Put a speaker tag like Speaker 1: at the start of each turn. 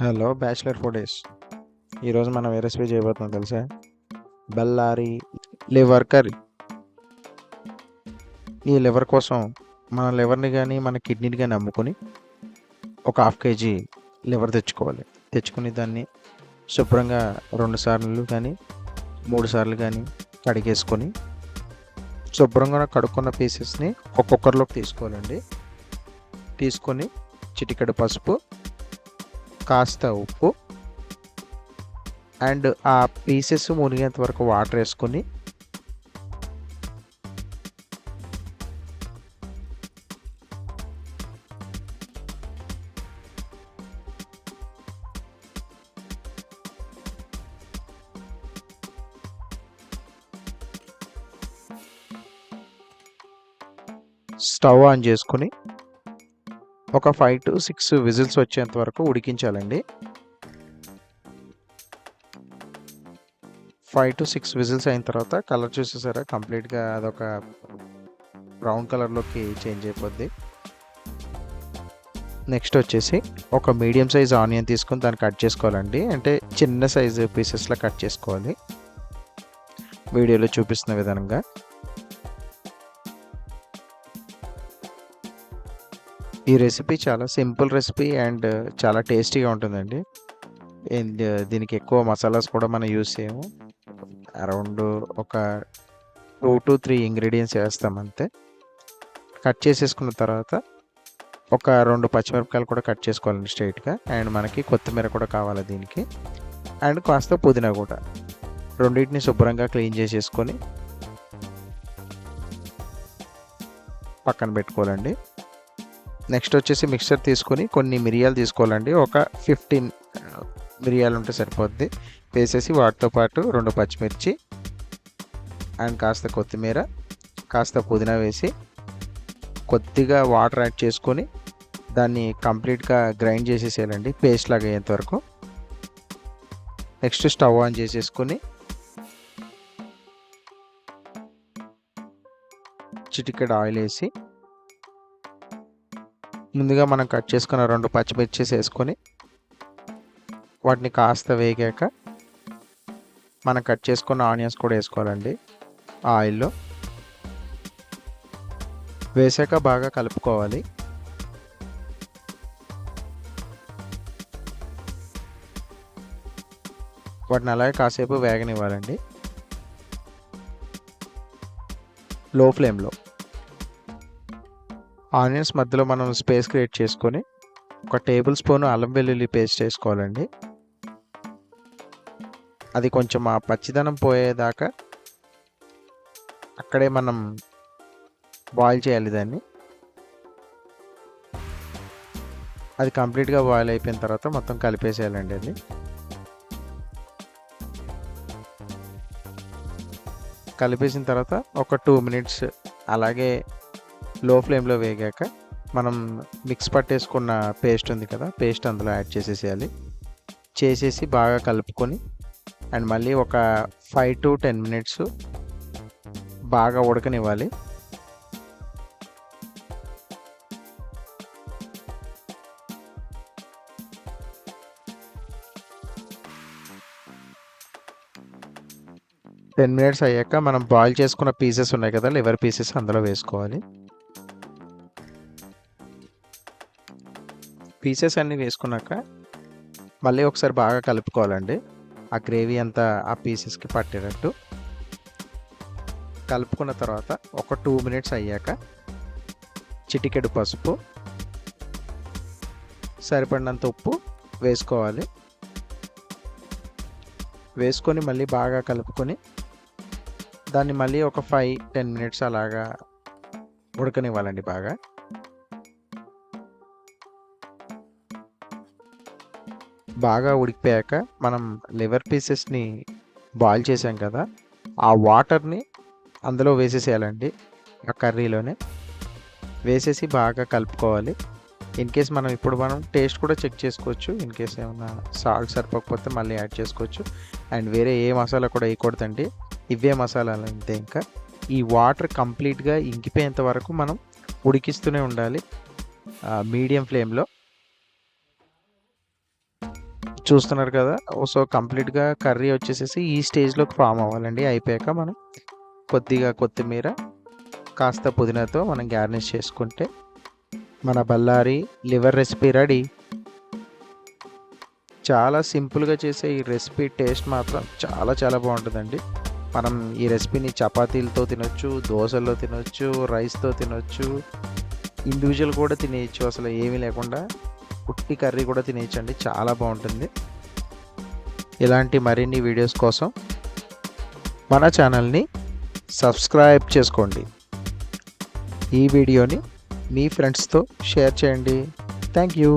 Speaker 1: Hello bachelor food days. ఈరోజు మనం ఏ recipe చేయబోతున్నాం తెలుసా? Bellary liver curry. ఈ లివర్ కోసం మన లివర్ని కానీ మన కిడ్నీని కానీ అమ్ముకొని ఒక హాఫ్ కేజీ లివర్ తెచ్చుకోవాలి. తెచ్చుకుని దాన్ని శుభ్రంగా రెండు సార్లు కానీ మూడు సార్లు కానీ కడిగేసుకొని శుభ్రంగా కడుక్కున్న పీసెస్ని ఒక్కొక్కరిలోకి తీసుకోవాలండి. తీసుకొని చిటికెడు పసుపు కాస్త ఉప్పు అండ్ ఆ పీసెస్ మునిగేంత వరకు వాటర్ వేసుకొని స్టవ్ ఆన్ చేసుకొని ఒక ఫైవ్ టు సిక్స్ విజిల్స్ వచ్చేంత వరకు ఉడికించాలండి. ఫైవ్ టు సిక్స్ విజిల్స్ అయిన తర్వాత కలర్ చూసేసారా? కంప్లీట్గా అదొక బ్రౌన్ కలర్లోకి చేంజ్ అయిపోద్ది. నెక్స్ట్ వచ్చేసి ఒక మీడియం సైజ్ ఆనియన్ తీసుకొని దాన్ని కట్ చేసుకోవాలండి. అంటే చిన్న సైజు పీసెస్లో కట్ చేసుకోవాలి. వీడియోలో చూపిస్తున్న విధంగా ఈ రెసిపీ చాలా సింపుల్ రెసిపీ అండ్ చాలా టేస్టీగా ఉంటుందండి. Uh, దీనికి ఎక్కువ మసాలాస్ కూడా మనం యూస్ చేయము. అరౌండ్ ఒక టూ టు త్రీ ఇంగ్రీడియంట్స్ వేస్తాం అంతే. కట్ చేసేసుకున్న తర్వాత ఒక రెండు పచ్చిమిరపకాయలు కూడా కట్ చేసుకోవాలండి స్ట్రైట్గా అండ్ మనకి కొత్తిమీర కూడా కావాలి దీనికి. అండ్ కాస్త పుదీనా కూడా. రెండింటిని శుభ్రంగా క్లీన్ చేసేసుకొని పక్కన పెట్టుకోవాలండి. నెక్స్ట్ వచ్చేసి మిక్సర్ తీసుకొని కొన్ని మిరియాలు తీసుకోవాలండి. ఒక ఫిఫ్టీన్ uh, మిరియాలు ఉంటే సరిపోద్ది. వేసేసి వాటితో పాటు రెండు పచ్చిమిర్చి అండ్ కాస్త కొత్తిమీర కాస్త పుదీనా వేసి కొద్దిగా వాటర్ యాడ్ చేసుకొని దాన్ని కంప్లీట్గా గ్రైండ్ చేసేసేయాలండి పేస్ట్ లాగా అయ్యేంత వరకు. నెక్స్ట్ స్టవ్ ఆన్ చేసేసుకొని చిటికెడ్ ఆయిల్ వేసి ముందుగా మనం కట్ చేసుకున్న రెండు పచ్చిమిర్చిస్ వేసుకొని వాటిని కాస్త వేగాక మనం కట్ చేసుకున్న ఆనియన్స్ కూడా వేసుకోవాలండి ఆయిల్లో. వేసాక బాగా కలుపుకోవాలి. వాటిని అలాగే కాసేపు వేగనివ్వాలండి. లో ఫ్లేమ్లో. ఆనియన్స్ మధ్యలో మనం స్పేస్ క్రియేట్ చేసుకొని ఒక టేబుల్ స్పూన్ అల్లం వెల్లుల్లి పేస్ట్ వేసుకోవాలండి అది కొంచెం ఆ పచ్చిదనం పోయేదాకా అక్కడే మనం బాయిల్ చేయాలి దాన్ని. అది కంప్లీట్గా బాయిల్ అయిపోయిన తర్వాత మొత్తం కలిపేసేయాలండి అది. కలిపేసిన తర్వాత ఒక టూ మినిట్స్ అలాగే లో ఫ్లేమ్లో వేగాక మనం మిక్స్ పట్టేసుకున్న పేస్ట్ ఉంది కదా పేస్ట్ అందులో యాడ్ చేసేసేయాలి. చేసేసి బాగా కలుపుకొని అండ్ మళ్ళీ ఒక ఫైవ్ టు టెన్ మినిట్స్ బాగా ఉడకనివ్వాలి. టెన్ మినిట్స్ అయ్యాక మనం బాయిల్ చేసుకున్న పీసెస్ ఉన్నాయి కదా లివర్ పీసెస్ అందులో వేసుకోవాలి. పీసెస్ అన్నీ వేసుకున్నాక మళ్ళీ ఒకసారి బాగా కలుపుకోవాలండి. ఆ గ్రేవీ అంతా ఆ పీసెస్కి పట్టేటట్టు. కలుపుకున్న తర్వాత ఒక టూ మినిట్స్ అయ్యాక చిటికెడు పసుపు సరిపడినంత ఉప్పు వేసుకోవాలి. వేసుకొని మళ్ళీ బాగా కలుపుకొని దాన్ని మళ్ళీ ఒక ఫైవ్ టెన్ మినిట్స్ అలాగా ఉడకనివ్వాలండి బాగా. బాగా ఉడికిపోయాక మనం లివర్ పీసెస్ని బాయిల్ చేసాం కదా ఆ వాటర్ని అందులో వేసేసేయాలండి ఆ కర్రీలోనే. వేసేసి బాగా కలుపుకోవాలి. ఇన్ కేస్ మనం ఇప్పుడు మనం టేస్ట్ కూడా చెక్ చేసుకోవచ్చు ఇన్ కేస్ ఏమైనా సాల్ట్ సరిపోకపోతే మళ్ళీ యాడ్ చేసుకోవచ్చు. అండ్ వేరే ఏ మసాలా కూడా వేయకూడదండి ఇవే మసాలాలు అంతే ఇంకా. ఈ వాటర్ కంప్లీట్గా ఇంకిపోయేంత వరకు మనం ఉడికిస్తూనే ఉండాలి మీడియం ఫ్లేమ్లో. చూస్తున్నారు కదా. సో కంప్లీట్గా కర్రీ వచ్చేసేసి ఈ స్టేజ్లోకి ఫామ్ అవ్వాలండి. అయిపోయాక మనం కొద్దిగా కొత్తిమీర కాస్త పుదీనాతో మనం గార్నిష్ చేసుకుంటే మన బల్లారి లివర్ రెసిపీ రెడీ. చాలా సింపుల్గా చేసే ఈ రెసిపీ టేస్ట్ మాత్రం చాలా చాలా బాగుంటుందండి. మనం ఈ రెసిపీని చపాతీలతో తినొచ్చు దోశల్లో తినొచ్చు రైస్తో తినొచ్చు ఇండివిజువల్ కూడా తినేయచ్చు. అసలు ఏమీ లేకుండా పుట్టి కర్రీ కూడా తినేయచ్చండి. చాలా బాగుంటుంది. ఇలాంటి మరిన్ని వీడియోస్ కోసం మన ఛానల్ని సబ్స్క్రైబ్ చేసుకోండి. ఈ వీడియోని మీ ఫ్రెండ్స్తో షేర్ చేయండి. Thank you.